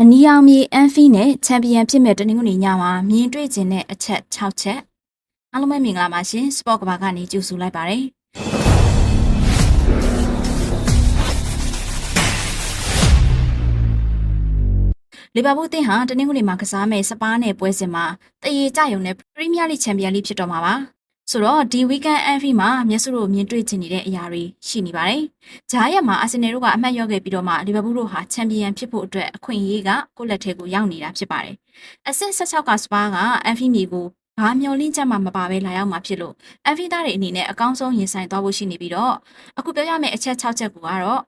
အနီရောင်မြေအန်ဖီနဲ့ချန်ပီယံဖြစ်မဲ့တနင်္ဂနွေညမှာမြင်တွေ့ခြင်းတဲ့အချက်6ချက်အားလုံးပဲမင်္ဂလာပါရှင်စပေါ့ကဘာကနေကြိုဆိုလိုက်ပါတယ်လီဗာပူးတင်းဟာတနင်္ဂနွေမှာကစားမဲ့စပါးနဲ့ပွဲစဉ်မှာတရေကြယုံနဲ့ပရီးမီးယားလိချန်ပီယံလိဖြစ်တော့မှာပါ ဆိုတော့ဒီဝီကန်အန်ဖီမှာမျက်စုတို့မြင်တွေ့ချင်နေတဲ့အရာတွေရှိနေပါတယ်။ဂျားရက်မှာအာဆင်နယ်တို့ကအမှတ်ရခဲ့ပြီးတော့မှလီဗာပူးတို့ဟာချန်ပီယံဖြစ်ဖို့အတွက်အခွင့်အရေးကကိုယ့်လက်ထဲကိုရောက်နေတာဖြစ်ပါတယ်။အဆင့်16ကစပါးကအန်ဖီမီကိုဘာမျောလင်းချက်မှမပါဘဲလာရောက်မှာဖြစ်လို့အန်ဖီသားတွေအနေနဲ့အကောင်းဆုံးရင်ဆိုင်သွားဖို့ရှိနေပြီးတော့အခုပြောရမယ့်အချက်6ချက်ကိုကတော့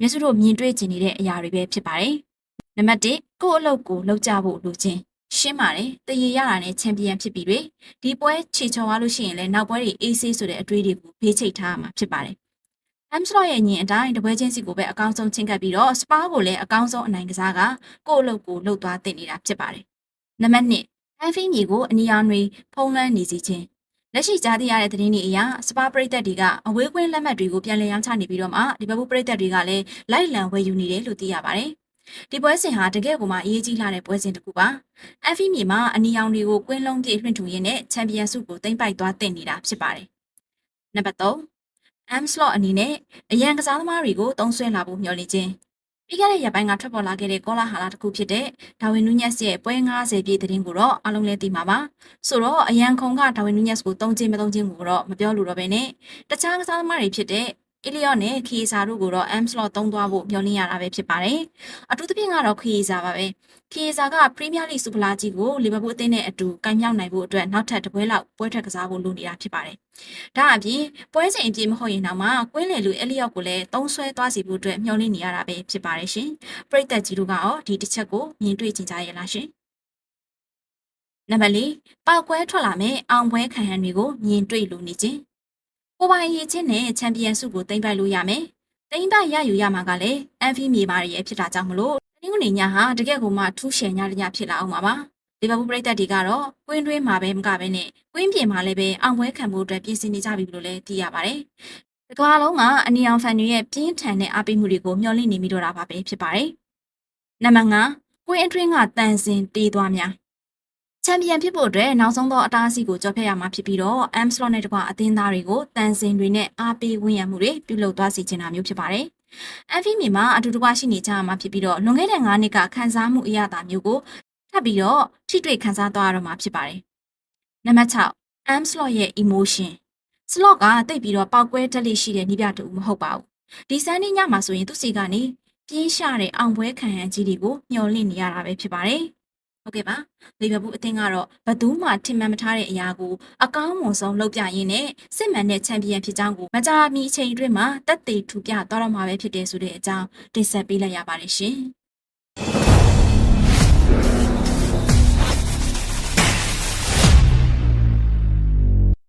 မျက်စုတို့မြင်တွေ့ချင်နေတဲ့အရာတွေပဲဖြစ်ပါတယ်။နံပါတ်1ကိုယ့်အလုပ်ကိုလုပ်ကြဖို့လိုချင် ရှင်းပါတယ်တရေရတာနဲ့ချန်ပီယံဖြစ်ပြီးတွေဒီပွဲချေချော်သွားလို့ရှိရင်လည်းနောက်ပွဲတွေအေးဆေးဆိုတဲ့အတွေးတွေကိုဖေးချိတ်ထားရမှာဖြစ်ပါတယ်။ Amslot ရဲ့ညင်အတိုင်းတပွဲချင်းစီကိုပဲအကောင်းဆုံးချင်းကပ်ပြီးတော့ Spa ကိုလည်းအကောင်းဆုံးအနိုင်ကစားကကိုယ့်အလုပ်ကိုလှုပ်သွားတင်နေတာဖြစ်ပါတယ်။နံပါတ်1အန်ဖီမြေကိုအနီရောင်တွေဖုံးလွှမ်းနေစီခြင်းလက်ရှိကြားသိရတဲ့သတင်းတွေအရစပါပရိသတ်တွေကအဝေးကွင်းလက်မှတ်တွေကိုပြန်လည်ရောင်းချနေပြီးတော့မှဒီဘက်ဘူးပရိသတ်တွေကလည်းလိုက်လံဝယ်ယူနေတယ်လို့သိရပါတယ်။ ဒီပွဲစဉ်ဟာတကယ့်ကိုမှအရေးကြီးလာတဲ့ပွဲစဉ်တစ်ခုပါ။အန်ဖီမြေမှာအနီရောင်တွေကိုကွင်းလုံးပြည့်လွှင့်ထူရင်းနဲ့ချန်ပီယံဆုကိုသိမ်းပိုက်သွားတင်နေတာဖြစ်ပါတယ်။နံပါတ်3 Amslot အနေနဲ့အရန်ကစားသမားတွေကိုတုံးဆွဲလာဖို့မျှော်လင့်ခြင်းပြီးခဲ့တဲ့ရက်ပိုင်းကထွက်ပေါ်လာခဲ့တဲ့ကောလာဟာလာတစ်ခုဖြစ်တဲ့ဒါဝင်နူးညက်စ်ရဲ့ပွဲ90ပြည့်သတင်းကိုတော့အားလုံးလည်းသိမှာပါဆိုတော့အရန်ခုံကဒါဝင်နူးညက်စ်ကိုတုံးချင်းမတုံးချင်းကိုတော့မပြောလို့တော့ပဲနဲ့တခြားကစားသမားတွေဖြစ်တဲ့ အီလီယော့နဲ့ခီစာတို့ကိုတော့ M slot သုံးသွားဖို့မျှော်လင့်ရတာပဲဖြစ်ပါတယ်အထူးသဖြင့်ကတော့ခီစာပါပဲခီစာကပရီးမီးယားလိစူပလာကြီးကိုလီဗာပူးအသင်းနဲ့အတူကင်မြောက်နိုင်ဖို့အတွက်နောက်ထပ်တစ်ပွဲလောက်ပွဲထွက်ကစားဖို့လိုနေတာဖြစ်ပါတယ်ဒါအပြင်ပွဲစဉ်အပြည့်မဟုတ်ရင်တော့မှကွင်းလေလူအီလီယော့ကိုလည်းသုံးဆွဲသွားစီဖို့အတွက်မျှော်လင့်နေရတာပဲဖြစ်ပါတယ်ရှင်ပရိသတ်ကြီးတို့ကရောဒီတစ်ချက်ကိုမြင်တွေ့ကြကြရလားရှင်နံပါတ်၄ပောက်ကွဲထွက်လာမယ့်အောင်ပွဲခံဟန်တွေကိုမြင်တွေ့လိုနေခြင်း ကိုပိုင်ရည်ချင်းနဲ့ချန်ပီယံဆုကိုတင်ပိုက်လို့ရမယ်တိမ့်ပိုက်ရယူရမှာကလည်းအန်ဖီမြေမာရဲ့ဖြစ်တာကြောင့်မလို့တနင်္ဂနွေညဟာတကယ့်ကိုမှထူးရှယ်ညတညဖြစ်လာအောင်ပါပါလီဗာပူးပရိသတ်တွေကတော့ကွင်းတွင်းမှာပဲမကပဲနဲ့ကွင်းပြင်မှာလည်းပဲအောင်ပွဲခံဖို့အတွက်ပြင်ဆင်နေကြပြီလို့လည်းသိရပါတယ်။ဒီကမ္ဘာလုံးကအနီအောင်ဖန်တွေရဲ့ပြင်းထန်တဲ့အားပေးမှုတွေကိုမျှော်လင့်နေမိတော့တာပါပဲဖြစ်ပါတယ်။နံပါတ်5ကွင်းအတွင်းကတန်စင်တေးသွားများ ချန်ပီယံဖြစ်ဖို့အတွက်နောက်ဆုံးသောအတားအဆီးကိုကြော်ဖြတ်ရမှာဖြစ်ပြီးတော့ Amslot နဲ့တကွအသင်းသားတွေကိုတန်စင်တွေနဲ့အားပေးဝင်ရမှုတွေပြုလုပ်သွားစေချင်တာမျိုးဖြစ်ပါတယ်။ MV မြေမှာအတူတကွရှိနေကြရမှာဖြစ်ပြီးတော့လွန်ခဲ့တဲ့9နှစ်ကခန်းစားမှုအရသာမျိုးကိုထပ်ပြီးတော့ထိတွေ့ခန်းစားသွားရတော့မှာဖြစ်ပါတယ်။နံပါတ်6 Amslot ရဲ့ emotion slot ကတိတ်ပြီးတော့ပောက်ကွဲတက်လိရှိတဲ့နိပြတူမဟုတ်ပါဘူး။ဒီစမ်းနေညမှာဆိုရင်သူစီကနေပြင်းရှတဲ့အောင်ပွဲခံဟန်ကြီးတွေကိုမျှော်လင့်နေရတာပဲဖြစ်ပါတယ်။ ဟုတ်ကဲ့ပါလီဗာပူးအသင်းကတော့ဘသူမှထင်မှန်မထားတဲ့အရာကိုအကောင်းမွန်ဆုံးလုပ်ပြရင်းနဲ့စစ်မှန်တဲ့ချန်ပီယံဖြစ်ကြောင်းကိုမကြာမီအချိန်အတွင်းမှာတက်သေးထူပြသွားတော့မှာပဲဖြစ်တယ်ဆိုတဲ့အကြောင်းတင်ဆက်ပေးလိုက်ရပါတယ်ရှင်